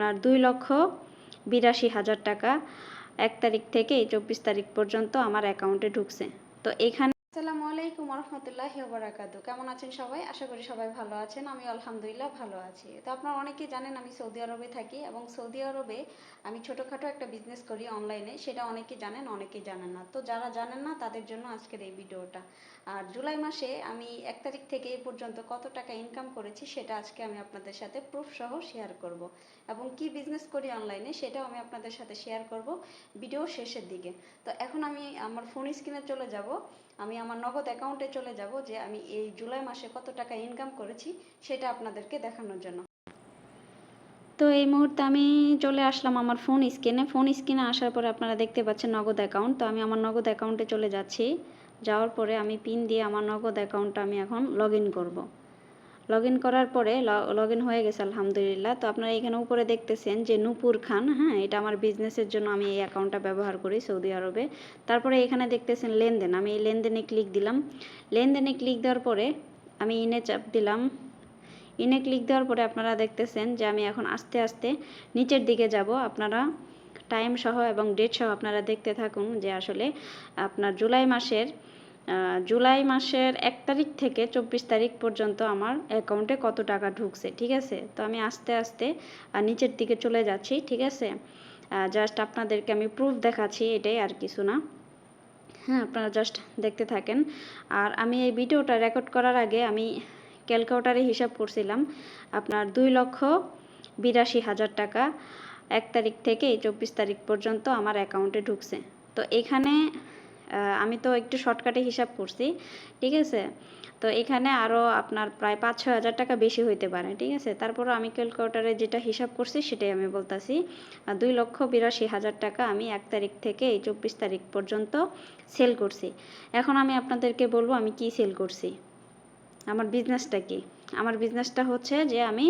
আর দুই লক্ষ বিরাশি হাজার টাকা এক তারিখ থেকে চব্বিশ তারিখ পর্যন্ত আমার অ্যাকাউন্টে ঢুকছে। তো এখানে আসসালামু আলাইকুম রহমতুল্লাহ বারাকাতু কেমন আছেন সবাই? আশা করি সবাই ভালো আছেন আমি আলহামদুলিল্লাহ ভালো আছি। তো আপনারা অনেকেই জানেন আমি সৌদি আরবে থাকি এবং সৌদি আরবে আমি ছোটোখাটো একটা বিজনেস করি অনলাইনে সেটা অনেকেই জানেন অনেকেই জানেন না। তো যারা জানেন না, তাদের জন্য আজকের এই ভিডিওটা। আর জুলাই মাসে আমি এক তারিখ থেকে এই পর্যন্ত কত টাকা ইনকাম করেছি, সেটা আজকে আমি আপনাদের সাথে প্রুফ সহ শেয়ার করব। এবং কি বিজনেস করি অনলাইনে সেটাও আমি আপনাদের সাথে শেয়ার করব ভিডিও শেষের দিকে। তো এখন আমি আমার ফোন স্ক্রিনে চলে যাব। আমি আমার নগদ অ্যাকাউন্টে চলে যাব যে আমি এই জুলাই মাসে কত টাকা ইনকাম করেছি, সেটা আপনাদেরকে দেখানোর জন্য। তো এই মুহূর্তে আমি চলে আসলাম আমার ফোন স্ক্রিনে ফোন স্ক্রিনে আসার পরে আপনারা দেখতে পাচ্ছেন নগদ অ্যাকাউন্ট তো আমি আমার নগদ অ্যাকাউন্টে চলে যাচ্ছি। যাওয়ার পরে আমি পিন দিয়ে আমার নগদ অ্যাকাউন্টটা আমি এখন লগ ইন করব। লগ ইন করার পরে লগ ইন হয়ে গেছে, আলহামদুলিল্লাহ। তো আপনারা এখানে উপরে দেখতেছেন যে নূপুর খান হ্যাঁ এটা আমার বিজনেসের জন্য আমি এই অ্যাকাউন্টটা ব্যবহার করি সৌদি আরবে। তারপরে এখানে দেখতেছেন লেনদেন, আমি এই লেনদেনে ক্লিক দিলাম। লেনদেনে ক্লিক দেওয়ার পরে আমি ইনে চাপ দিলাম। ইনে ক্লিক দেওয়ার পরে আপনারা দেখতেছেন যে আমি এখন আস্তে আস্তে নিচের দিকে যাব। আপনারা টাইম সহ এবং ডেট সহ আপনারা দেখতে থাকুন যে আসলে আপনার জুলাই মাসের জুলাই মাসের এক তারিখ থেকে চব্বিশ তারিখ পর্যন্ত আমার অ্যাকাউন্টে কত টাকা ঢুকছে, ঠিক আছে? তো আমি আস্তে আস্তে নিচের দিকে চলে যাচ্ছি, ঠিক আছে? জাস্ট আপনাদেরকে আমি প্রুফ দেখাচ্ছি, এটাই আর কিছু না। হ্যাঁ আপনারা জাস্ট দেখতে থাকেন। আর আমি এই ভিডিওটা রেকর্ড করার আগে আমি ক্যালকুলেটারে হিসাব করছিলাম, আপনার দুই লক্ষ বিরাশি হাজার টাকা এক তারিখ থেকে চব্বিশ তারিখ পর্যন্ত আমার অ্যাকাউন্টে ঢুকছে। তো এখানে আমি তো একটু শর্টকাটে হিসাব করছি, ঠিক আছে? তো এখানে আরও আপনার প্রায় পাঁচ ছয় হাজার টাকা বেশি হইতে পারে, ঠিক আছে? তারপরও আমি ক্যালকুলেটারে যেটা হিসাব করছি সেটাই আমি বলতাছি। দুই লক্ষ বিরাশি হাজার টাকা আমি এক তারিখ থেকে এই চব্বিশ তারিখ পর্যন্ত সেল করছি। এখন আমি আপনাদেরকে বলব আমি কি সেল করছি। আমার বিজনেসটা কি? আমার বিজনেসটা হচ্ছে যে আমি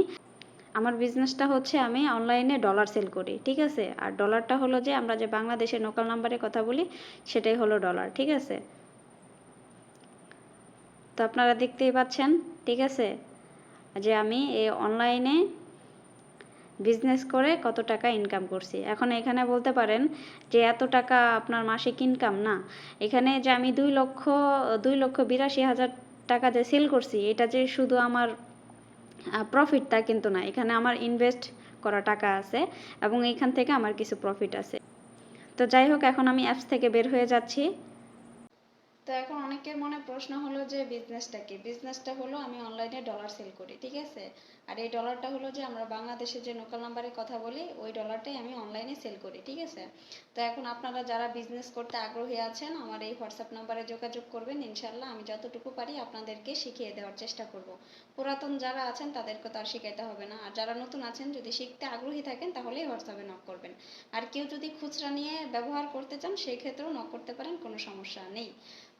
আমার বিজনেসটা হচ্ছে আমি অনলাইনে ডলার সেল করি, ঠিক আছে? আর ডলারটা হলো যে আমরা যে বাংলাদেশে লোকাল নাম্বারে কথা বলি, সেটাই হলো ডলার ঠিক আছে? তো আপনারা দেখতেই পাচ্ছেন, ঠিক আছে? যে আমি এই অনলাইনে বিজনেস করে কত টাকা ইনকাম করছি। এখন এখানে বলতে পারেন যে এত টাকা আপনার মাসিক ইনকাম না। এখানে যে আমি দুই লক্ষ দুই লক্ষ বিরাশি হাজার টাকা যে সেল করছি, এটা যে শুধু আমার প্রফিট তা কিন্তু না। এখানে আমার ইনভেস্ট করা টাকা আছে এবং এখান থেকে আমার কিছু প্রফিট আছে। তো যাই হোক, এখন আমি অ্যাপস থেকে বের হয়ে যাচ্ছি। তো এখন অনেকের মনে প্রশ্ন হলো যে বিজনেসটা কি? বিজনেসটা হলো আমি অনলাইনে ডলার সেল করি, ঠিক আছে? আর এই ডলারটা হলো যে আমরা বাংলাদেশে যে লোকাল নাম্বারে কথা বলি, ওই ডলারটাই আমি অনলাইনে সেল করি, ঠিক আছে? তো এখন আপনারা যারা বিজনেস করতে আগ্রহী আছেন, আমার এই হোয়াটসঅ্যাপ নাম্বারে যোগাযোগ করবেন ইনশাল্লাহ আমি যতটুকু পারি আপনাদেরকে শিখিয়ে দেওয়ার চেষ্টা করব। পুরাতন যারা আছেন, তাদেরকে তো আর শিখাইতে হবে না। আর যারা নতুন আছেন, যদি শিখতে আগ্রহী থাকেন, তাহলেই হোয়াটসঅ্যাপে নক করবেন। আর কেউ যদি খুচরা নিয়ে ব্যবহার করতে চান, সেই ক্ষেত্রেও নক করতে পারেন, কোনো সমস্যা নেই।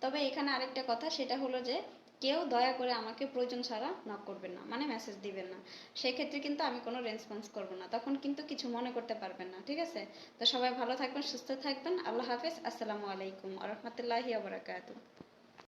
তবে এখানে আরেকটা কথা, সেটা হলো যে কেউ দয়া করে আমাকে প্রয়োজন ছাড়া নক করবেন না মানে মেসেজ দিবেন না। সেক্ষেত্রে কিন্তু আমি কোনো রেসপন্স করব না, তখন কিন্তু কিছু মনে করতে পারবেন না, ঠিক আছে? তো সবাই ভালো থাকবেন, সুস্থ থাকবেন, আল্লাহ হাফেজ, আসসালামু আলাইকুম, আ রহমতুল্লাহি